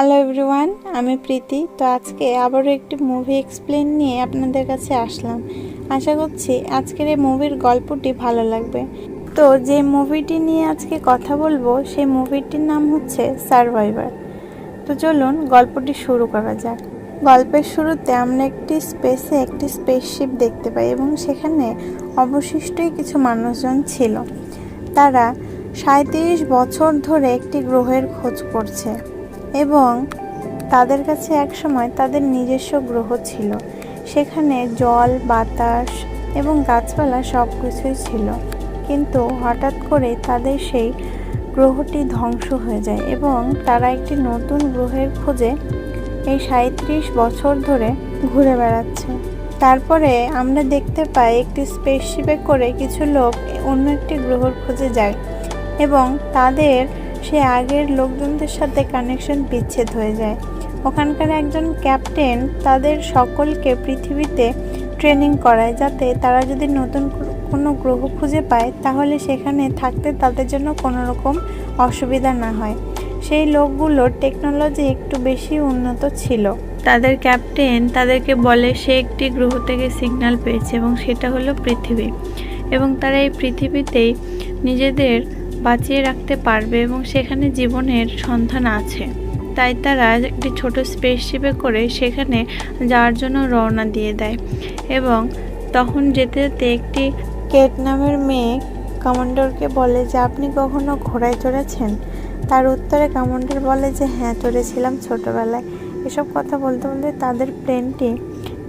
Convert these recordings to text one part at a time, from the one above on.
Hello everyone আমি প্রীতি। তো আজকে আবারও একটি মুভি এক্সপ্লেন নিয়ে আপনাদের কাছে আসলাম। আশা করছি আজকের এই মুভির গল্পটি ভালো লাগবে। তো যে মুভিটি নিয়ে আজকে কথা বলব, সেই মুভিটির নাম হচ্ছে সার্ভাইভার তো চলুন গল্পটি শুরু করা যাক। গল্পের শুরুতে আমরা একটি স্পেসে একটি স্পেসশিপ দেখতে পাই এবং সেখানে অবশিষ্টই কিছু মানুষজন ছিল। তারা সাঁত্রিশ বছর ধরে একটি গ্রহের খোঁজ করছে। এবং তাদের কাছে একসময় তাদের নিজস্ব গ্রহ ছিল। সেখানে জল, বাতাস এবং গাছপালা সব কিছুই ছিল। কিন্তু হঠাৎ করে তাদের সেই গ্রহটি ধ্বংস হয়ে যায় এবং তারা একটি নতুন গ্রহের খোঁজে এই সাঁত্রিশ বছর ধরে ঘুরে বেড়াচ্ছে। তারপরে আমরা দেখতে পাই একটি স্পেসশিপে করে কিছু লোক অন্য একটি গ্রহের খোঁজে যায় এবং তাদের সে আগের লোকজনদের সাথে কানেকশন বিচ্ছেদ হয়ে যায়। ওখানকার একজন ক্যাপ্টেন তাদের সকলকে পৃথিবীতে ট্রেনিং করায় যাতে তারা যদি নতুন কোনো গ্রহ খুঁজে পায়, তাহলে সেখানে থাকতে তাদের জন্য কোনো রকম অসুবিধা না হয়। সেই লোকগুলোর টেকনোলজি একটু বেশি উন্নত ছিল। তাদের ক্যাপ্টেন তাদেরকে বলে, সে একটি গ্রহ থেকে সিগন্যাল পেয়েছে এবং সেটা হলো পৃথিবী। এবং তারা এই পৃথিবীতেই নিজেদের বাঁচিয়ে রাখতে পারবে এবং সেখানে জীবনের সন্ধান আছে। তাই তারা একটি ছোট স্পেসশিপে করে সেখানে যাওয়ার জন্য রওনা দিয়ে দেয় এবং তখন যেতে যেতে একটি কেট নামের মেয়ে কমান্ডারকে বলে যে, আপনি কখনো ঘোড়ায় চড়েছেন? তার উত্তরে কমান্ডার বলে যে হ্যাঁ চড়েছিলাম ছোটোবেলায়। এসব কথা বলতে বলতে তাদের প্লেনটি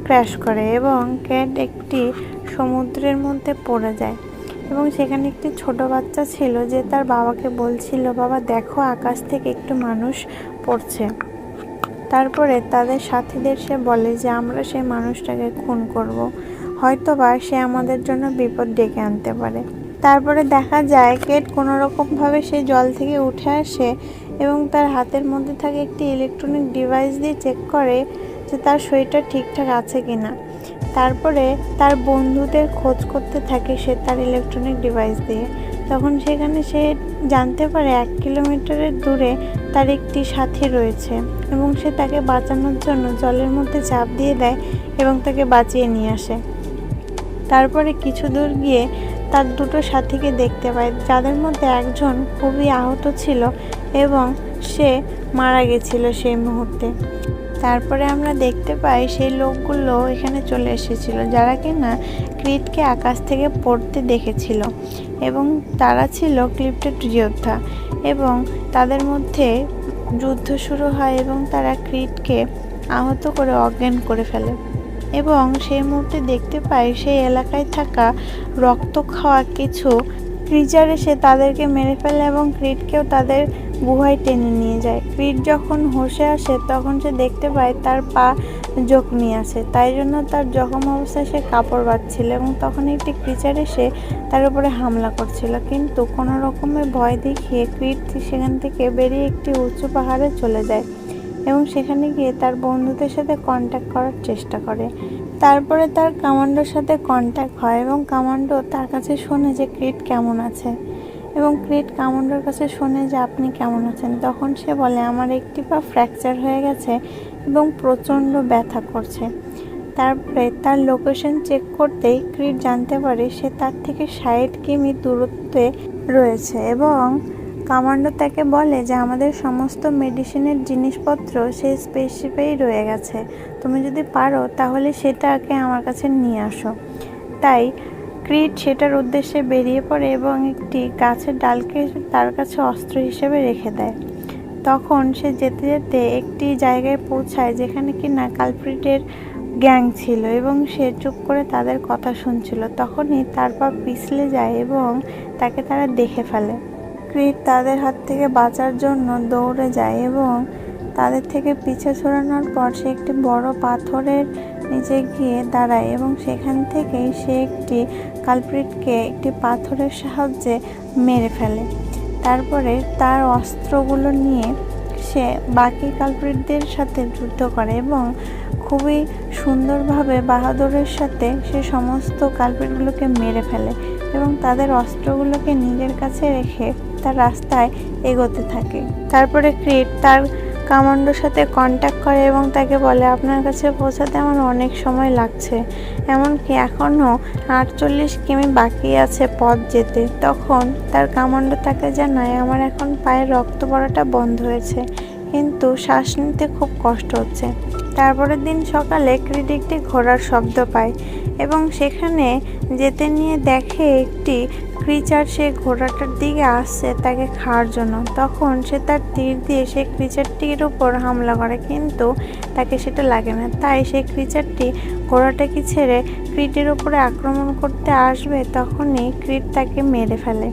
ক্র্যাশ করে এবং ক্যাট একটি সমুদ্রের মধ্যে পড়ে যায়। এবং সেখানে একটি ছোট বাচ্চা ছিল যে তার বাবাকে বলছিল, বাবা, দেখো আকাশ থেকে একটু মানুষ পড়ছে। তারপরে তাদের সাথীদের সে বলে যে, আমরা সেই মানুষটাকে খুন করব। হয়তো বা সে আমাদের জন্য বিপদ ডেকে আনতে পারে। তারপরে দেখা যায় কেট কোনো রকমভাবে সে জল থেকে উঠে আসে এবং তার হাতের মধ্যে থাকে একটি ইলেকট্রনিক ডিভাইস দিয়ে চেক করে যে তার শরীরটা ঠিকঠাক আছে কিনা। তারপরে তার বন্ধুদের খোঁজ করতে থাকে সে তার ইলেকট্রনিক ডিভাইস দিয়ে। তখন সেখানে সে জানতে পারে এক কিলোমিটারের দূরে তার একটি সাথী রয়েছে এবং সে তাকে বাঁচানোর জন্য জলের মধ্যে চাপ দিয়ে দেয় এবং তাকে বাঁচিয়ে নিয়ে আসে। তারপরে কিছু দূর গিয়ে তার দুটো সাথীকে দেখতে পায়, যাদের মধ্যে একজন খুবই আহত ছিল এবং সে মারা গেছিল সেই মুহূর্তে। তারপরে আমরা দেখতে পাই সেই লোকগুলো এখানে চলে এসেছিল, যারা কিনা ক্রিটকে আকাশ থেকে পড়তে দেখেছিল এবং তারা ছিল ক্লিপ্টেড যোদ্ধা এবং তাদের মধ্যে যুদ্ধ শুরু হয় এবং তারা ক্রিটকে আহত করে অজ্ঞান করে ফেলে এবং সেই মুহূর্তে দেখতে পাই সেই এলাকায় থাকা রক্ত খাওয়া কিছু ক্রিচার এসে তাদেরকে মেরে ফেলে এবং ক্রিটকেও তাদের গুহায় টেনে নিয়ে যায়। ক্রিট যখন হোসে আসে, তখন সে দেখতে পায় তার পা জখমি আছে। তাই জন্য তার জখম অবস্থায় সে কাপড় বাঁধছিল এবং তখন একটি ক্রিচার এসে তার উপরে হামলা করছিল। কিন্তু কোনো রকমের ভয় দেখিয়ে ক্রিট সেখান থেকে বেরিয়ে একটি উঁচু পাহাড়ে চলে যায় এবং সেখানে গিয়ে তার বন্ধুদের সাথে কন্ট্যাক্ট করার চেষ্টা করে। তারপরে তার কামান্ডোর সাথে কন্ট্যাক্ট হয় এবং কামান্ডো তার কাছে শোনে যে ক্রিট কেমন আছে। এবং ক্রিট কামান্ডোর কাছে শোনে যে আপনি কেমন আছেন, তখন সে বলে, আমার একটি পা ফ্র্যাকচার হয়ে গেছে এবং প্রচণ্ড ব্যথা করছে। তারপরে তার লোকেশন চেক করতেই ক্রিট জানতে পারে সে তার থেকে ষাট কিমি দূরত্বে রয়েছে এবং কামান্ডো তাকে বলে যে, আমাদের সমস্ত মেডিসিনের জিনিসপত্র সেই স্পেসশিপেই রয়ে গেছে। তুমি যদি পারো, তাহলে সেটাকে আমার কাছে নিয়ে আসো। তাই ক্রিট সেটার উদ্দেশ্যে বেরিয়ে পড়ে এবং একটি গাছের ডালকে তার কাছে অস্ত্র হিসেবে রেখে দেয়। তখন সে যেতে যেতে একটি জায়গায় পৌঁছায় যেখানে কি না কালপ্রিটের গ্যাং ছিল এবং সে চুপ করে তাদের কথা শুনছিল। তখনই তার পা পিছলে যায় এবং তাকে তারা দেখে ফেলে। ক্রিট তাদের হাত থেকে বাঁচার জন্য দৌড়ে যায় এবং তাদের থেকে পিছে ছড়ানোর পর সে একটি বড় পাথরের নিচে গিয়ে দাঁড়ায় এবং সেখান থেকেই সে একটি কালপ্রিটকে একটি পাথরের সাহায্যে মেরে ফেলে। তারপরে তার অস্ত্রগুলো নিয়ে সে বাকি কালপ্রিটদের সাথে যুদ্ধ করে এবং খুবই সুন্দরভাবে বাহাদুরের সাথে সে সমস্ত কালপ্রিটগুলোকে মেরে ফেলে এবং তাদের অস্ত্রগুলোকে নিজের কাছে রেখে তার রাস্তায় এগোতে থাকে। তারপরে ক্রিট তার কামান্ডোর সাথে কন্ট্যাক্ট করে এবং তাকে বলে, আপনার কাছে পৌঁছাতে আমার অনেক সময় লাগছে। এমনকি এখনও আটচল্লিশ কিমি বাকি আছে পথ যেতে। তখন তার কামান্ডো তাকে জানায়, আমার এখন পায়ের রক্ত পড়াটা বন্ধ হয়েছে, কিন্তু শ্বাস নিতে খুব কষ্ট হচ্ছে। তারপরের দিন সকালে ক্রিড একটি ঘোড়ার শব্দ পায় এবং সেখানে যেতে নিয়ে দেখে একটি ক্রিচার সে ঘোড়াটার দিকে আসছে তাকে খাওয়ার জন্য। তখন সে তার তীর দিয়ে সেই ক্রিচারটির উপর হামলা করে কিন্তু তাকে সেটা লাগে না। তাই সেই ক্রিচারটি ঘোড়াটাকে ছেড়ে ক্রিটের উপরে আক্রমণ করতে আসবে, তখনই ক্রিট তাকে মেরে ফেলে।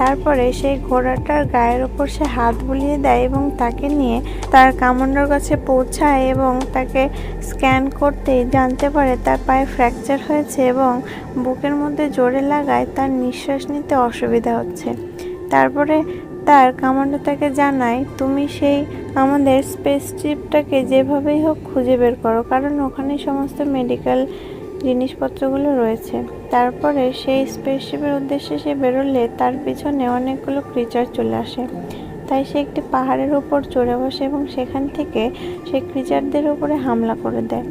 তারপরে সেই ঘোড়াটার গায়ের ওপর সে হাত বুলিয়ে দেয় এবং তাকে নিয়ে তার কামান্ডার কাছে পৌঁছায় এবং তাকে স্ক্যান করতে জানতে পারে তার পায়ে ফ্র্যাকচার হয়েছে এবং বুকের মধ্যে জোরে লাগায়, তার নিঃশ্বাস নিতে অসুবিধা হচ্ছে। তারপরে তার কামান্ডার তাকে জানায়, তুমি সেই আমাদের স্পেস ট্রিপটাকে যেভাবেই হোক খুঁজে বের করো, কারণ ওখানে সমস্ত মেডিকেল জিনিসপত্রগুলো রয়েছে। তারপরে সেই স্পেসশিপের উদ্দেশ্যে সে বেরোলে তার পিছনে অনেকগুলো ক্রিচার চলে আসে। তাই সে একটি পাহাড়ের উপর চড়ে বসে এবং সেখান থেকে সেই ক্রিচারদের উপরে হামলা করে দেয়।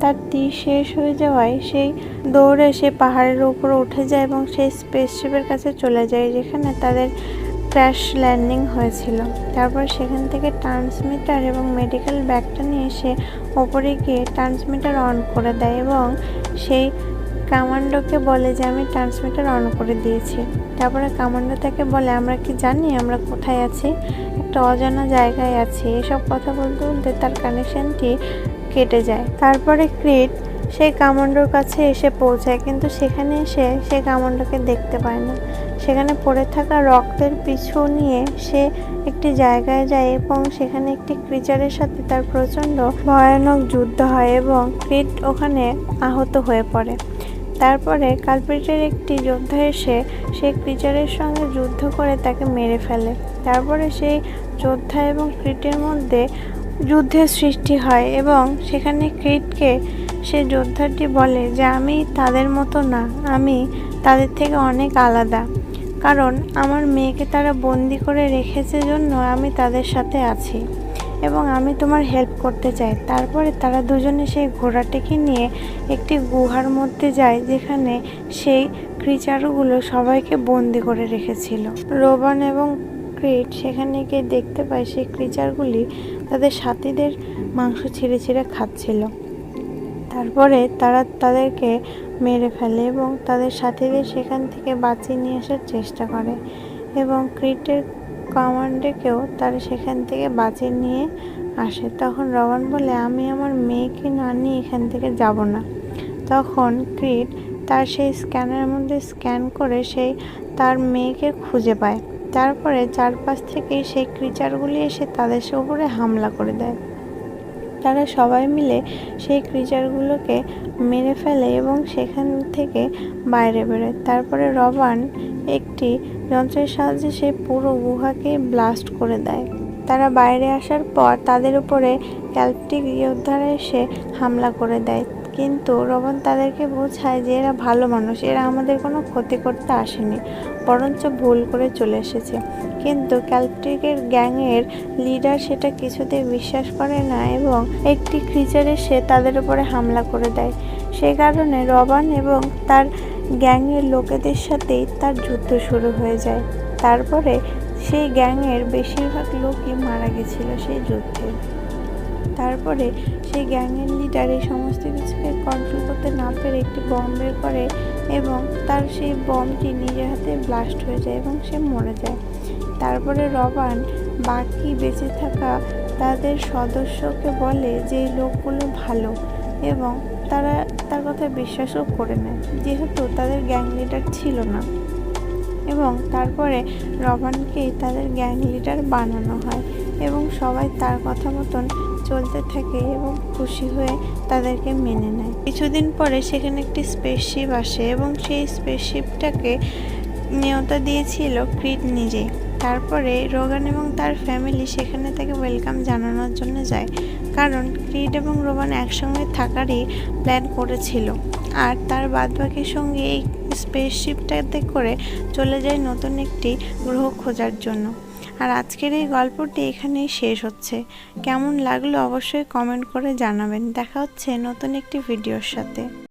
তার তীর শেষ হয়ে যাওয়ায় সেই দৌড়ে সে পাহাড়ের উপরে উঠে যায় এবং সেই স্পেসশিপের কাছে চলে যায়, যেখানে তাদের ক্র্যাশ ল্যান্ডিং হয়েছিল। তারপর সেখান থেকে ট্রান্সমিটার এবং মেডিকেল ব্যাগটা নিয়ে সে ওপরে গিয়ে ট্রান্সমিটার অন করে দেয় এবং সেই কামান্ডোকে বলে যে, আমি ট্রান্সমিটার অন করে দিয়েছি। তারপরে কামান্ডো তাকে বলে, আমরা কি জানি? আমরা কোথায় আছি? একটা অজানা জায়গায় আছি। এসব কথা বলতে বলতে তার কানেকশনটি কেটে যায়। তারপরে ক্রিট সেই কামান্ডোর কাছে এসে পৌঁছায়, কিন্তু সেখানে এসে সে কামান্ডোকে দেখতে পায় না। সেখানে পড়ে থাকা রক্তের পিছু নিয়ে সে একটি জায়গায় যায় এবং সেখানে একটি ক্রিচারের সাথে তার প্রচণ্ড ভয়ানক যুদ্ধ হয় এবং ক্রিট ওখানে আহত হয়ে পড়ে। তারপরে কালপিটের একটি যোদ্ধা এসে সেই ক্রিচারের সঙ্গে যুদ্ধ করে তাকে মেরে ফেলে। তারপরে সেই যোদ্ধা এবং ক্রিটের মধ্যে যুদ্ধের সৃষ্টি হয় এবং সেখানে ক্রিটকে সে যোদ্ধাটি বলে যে, আমি তাদের মতো না, আমি তাদের থেকে অনেক আলাদা। কারণ আমার মেয়েকে তারা বন্দি করে রেখেছে জন্য আমি তাদের সাথে আছি এবং আমি তোমার হেল্প করতে চাই। তারপরে তারা দুজনে সেই ঘোড়াটিকে নিয়ে একটি গুহার মধ্যে যায় যেখানে সেই ক্রিচারগুলো সবাইকে বন্দি করে রেখেছিল। রোবান এবং ক্রিট সেখানে গিয়ে দেখতে পায় সেই ক্রিচারগুলি তাদের সাথীদের মাংস ছিঁড়ে ছিঁড়ে খাচ্ছিল। তারপরে তারা তাদেরকে মেরে ফেলে এবং তাদের সাথীদের সেখান থেকে বাঁচিয়ে নিয়ে আসার চেষ্টা করে এবং ক্রিটের কমান্ডেকেও তারা সেখান থেকে বাঁচিয়ে নিয়ে আসে। তখন রবান বলে, আমি আমার মেয়েকে না নিয়ে এখান থেকে যাব না। তখন ক্রিট তার সেই স্ক্যানের মধ্যে স্ক্যান করে সেই তার মেয়েকে খুঁজে পায়। তারপরে চারপাশ থেকে সেই ক্রিচারগুলি এসে তাদের উপরে হামলা করে দেয়। তারা সবাই মিলে সেই ক্রিচারগুলোকে মেরে ফেলে এবং সেখান থেকে বাইরে বেরোয়। তারপরে রবান একটি যন্ত্রের সাহায্যে সে পুরো গুহাকে ব্লাস্ট করে দেয়। তারা বাইরে আসার পর তাদের উপরে ক্যালপটিক যোদ্ধারা এসে হামলা করে দেয়। কিন্তু রবন তাদেরকে বোঝায় যে এরা ভালো মানুষ, এরা আমাদের কোনো ক্ষতি করতে আসেনি, বরঞ্চ ভুল করে চলে এসেছে। কিন্তু ক্যালপটিকের গ্যাংয়ের লিডার সেটা কিছুতেই বিশ্বাস করে না এবং একটি ক্রিচার এসে তাদের উপরে হামলা করে দেয়। সেই কারণে রবান এবং তার গ্যাংয়ের লোকেদের সাথেই তার যুদ্ধ শুরু হয়ে যায়। তারপরে সেই গ্যাংয়ের বেশিরভাগ লোকই মারা গেছিল সেই যুদ্ধে। তারপরে সেই গ্যাংয়ের লিডার এই সমস্ত কিছুকে কন্ট্রোল করতে না পেরে একটি বম বের করে এবং তার সেই বমটি নিজের হাতে ব্লাস্ট হয়ে যায় এবং সে মরে যায়। তারপরে রবান বাকি বেঁচে থাকা তাদের সদস্যকে বলে যে এই লোকগুলো ভালো এবং তারা তার কথা বিশ্বাসও করে নেয়, যেহেতু তাদের গ্যাং লিডার ছিল না। এবং তারপরে রবানকেই তাদের গ্যাং লিডার বানানো হয় এবং সবাই তার কথা মতন চলতে থাকে এবং খুশি হয়ে তাদেরকে মেনে নেয়। কিছুদিন পরে সেখানে একটি স্পেসশিপ আসে এবং সেই স্পেসশিপটাকে নিয়তা দিয়েছিল ক্রিট নিজে। তারপরে রোগান এবং তার ফ্যামিলি সেখানে তাকে ওয়েলকাম জানানোর জন্য যায়। কারণ ক্রিট এবং রোগান একসঙ্গে থাকারই প্ল্যান করেছিল। আর তার বাদবাকির সঙ্গে এই স্পেসশিপটাতে করে চলে যায় নতুন একটি গ্রহ খোঁজার জন্য। আর আজকের এই গল্পটি এখানেই শেষ হচ্ছে। কেমন লাগল অবশ্যই কমেন্ট করে জানাবেন। দেখা হচ্ছে নতুন একটি ভিডিওর সাথে।